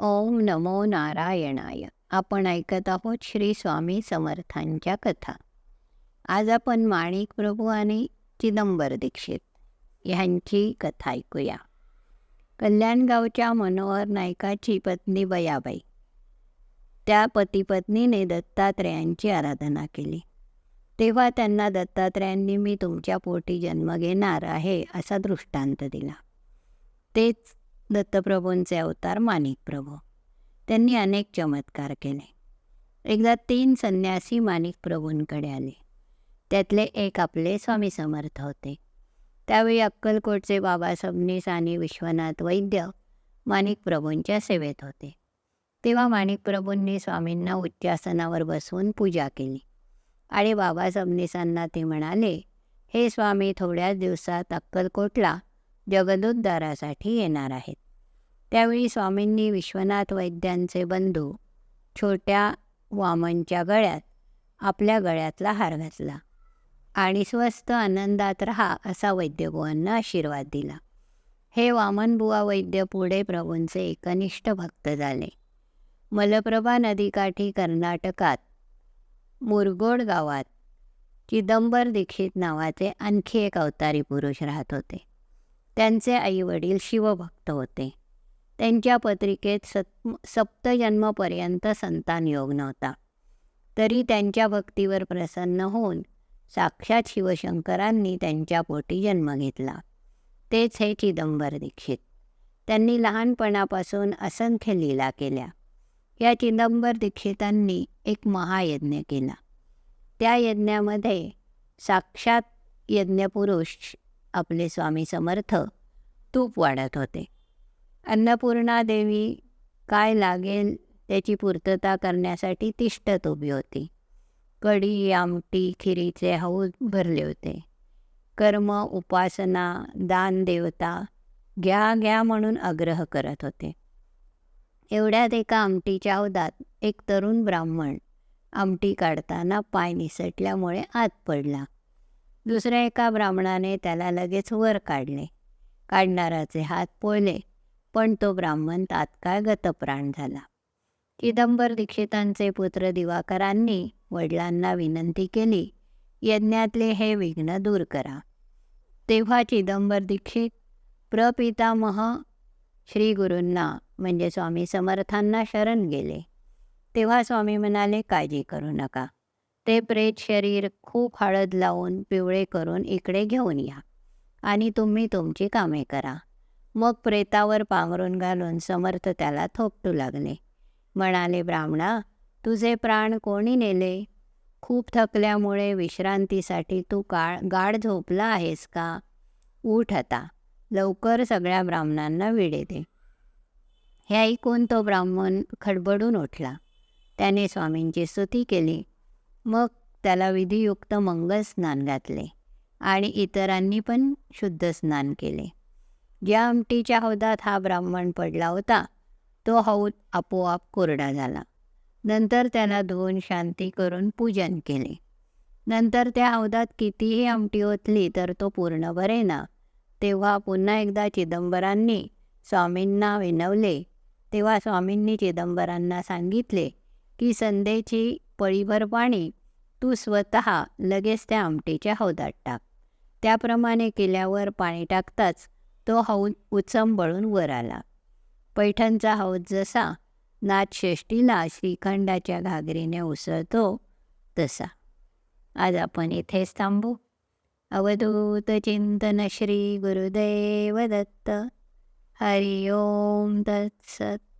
ओम नमो नारायणाय. आपण ऐकत आहोत श्री स्वामी समर्थांच्या कथा. आज आपण माणिक प्रभू आणि चिदंबर दीक्षित ह्यांची कथा ऐकूया. कल्याणगावच्या मनोहर नायकाची पत्नी बयाबाई. त्या पतीपत्नीने दत्तात्रेयांची आराधना केली. तेव्हा त्यांना दत्तात्रेयांनी मी तुमच्या पोटी जन्म घेणार आहे असा दृष्टांत दिला. तेच दत्तप्रभूंचे अवतार माणिकप्रभू त्यांनी अनेक चमत्कार केले. एकदा तीन संन्यासी माणिकप्रभूंकडे आले. त्यातले एक आपले स्वामी समर्थ होते. त्यावेळी अक्कलकोटचे बाबा सबनीस आणि विश्वनाथ वैद्य माणिक प्रभूंच्या सेवेत होते. तेव्हा माणिकप्रभूंनी स्वामींना उच्चासनावर बसवून पूजा केली. आणि बाबा सबनीसांना ते म्हणाले हे स्वामी थोड्याच दिवसात अक्कलकोटला जगदोद्धारासाठी येणार आहेत. त्यावेळी स्वामींनी विश्वनाथ वैद्यांचे बंधू छोट्या वामनच्या गळ्यात आपल्या गळ्यातला हार घातला आणि स्वस्त आनंदात राहा असा वैद्यबुवांना आशीर्वाद दिला. हे वामनबुवा वैद्य पुढे प्रभूंचे एकनिष्ठ भक्त झाले. मलप्रभा नदीकाठी कर्नाटकात मुरगोड गावात चिदंबर दीक्षित नावाचे आणखी एक अवतारी पुरुष राहत होते. त्यांचे आईवडील शिवभक्त होते. त्यांच्या पत्रिकेत सत् सप्तजन्मपर्यंत संतान योग नव्हता. तरी त्यांच्या भक्तीवर प्रसन्न होऊन साक्षात शिवशंकरांनी त्यांच्या पोटी जन्म घेतला. तेच हे चिदंबर दीक्षित. त्यांनी लहानपणापासून असंख्य लीला केल्या. या चिदंबर दीक्षितांनी एक महायज्ञ केला. त्या यज्ञामध्ये साक्षात यज्ञपुरुष आपले स्वामी समर्थ तूप वाढत होते. अन्नपूर्णा देवी काय लागेल त्याची पूर्तता करण्यासाठी तिष्ठत उभी होती. कढी आमटी खिरीचे हौद भरले होते. कर्म उपासना दान देवता घ्या घ्या म्हणून आग्रह करत होते. एवढ्यात एका आमटीच्या हौदात एक तरुण ब्राह्मण आमटी काढताना पाय निसटल्यामुळे आत पडला. दुसऱ्या एका ब्राह्मणाने त्याला लगेच वर काढले. काढणाराचे हात पोळले पण तो ब्राह्मण तात्काळ गतप्राण झाला. चिदंबर दीक्षितांचे पुत्र दिवाकरांनी वडिलांना विनंती केली यज्ञातले हे विघ्न दूर करा. तेव्हा चिदंबर दीक्षित प्रपितामह श्री गुरूंना म्हणजे स्वामी समर्थांना शरण गेले. तेव्हा स्वामी म्हणाले काळजी करू नका. ते प्रेत शरीर खूप हळद लावून पिवळे करून इकडे घेऊन या. आणि तुम्ही तुमची कामे करा. मग प्रेतावर पांघरून घालून समर्थ त्याला थोपटू लागले. म्हणाले ब्राह्मणा तुझे प्राण कोणी नेले? खूप थकल्यामुळे विश्रांतीसाठी तू काळ गाढ झोपला आहेस का? उठ आता लवकर सगळ्या ब्राह्मणांना विडे दे. हे ऐकून तो ब्राह्मण खडबडून उठला. त्याने स्वामींची स्तुती केली. मग त्याला विधियुक्त मंगल स्नान घातले आणि इतरांनी पण शुद्ध स्नान केले. ज्या आमटीच्या हौदात हा ब्राह्मण पडला होता तो हौद आपोआप कोरडा झाला. नंतर त्याला धुवून शांती करून पूजन केले. नंतर त्या हौदात कितीही आमटी ओतली तर तो पूर्ण भरेना तेव्हा पुन्हा एकदा चिदंबरांनी स्वामींना विनवले. तेव्हा स्वामींनी चिदंबरांना सांगितले की संध्येची पळीभर पाणी तू स्वतः लगेच त्या आमटीच्या हौदात टाक. त्याप्रमाणे केल्यावर पाणी टाकताच तो हौद उचंबळून वर आला. पैठणचा हौद जसा नाथषष्टीला श्रीखंडाच्या घागरीने उसळतो तसा. आज आपण इथेच थांबू. अवधूत चिंतन श्री गुरुदेव दत्त. हरि ओम तत्सत.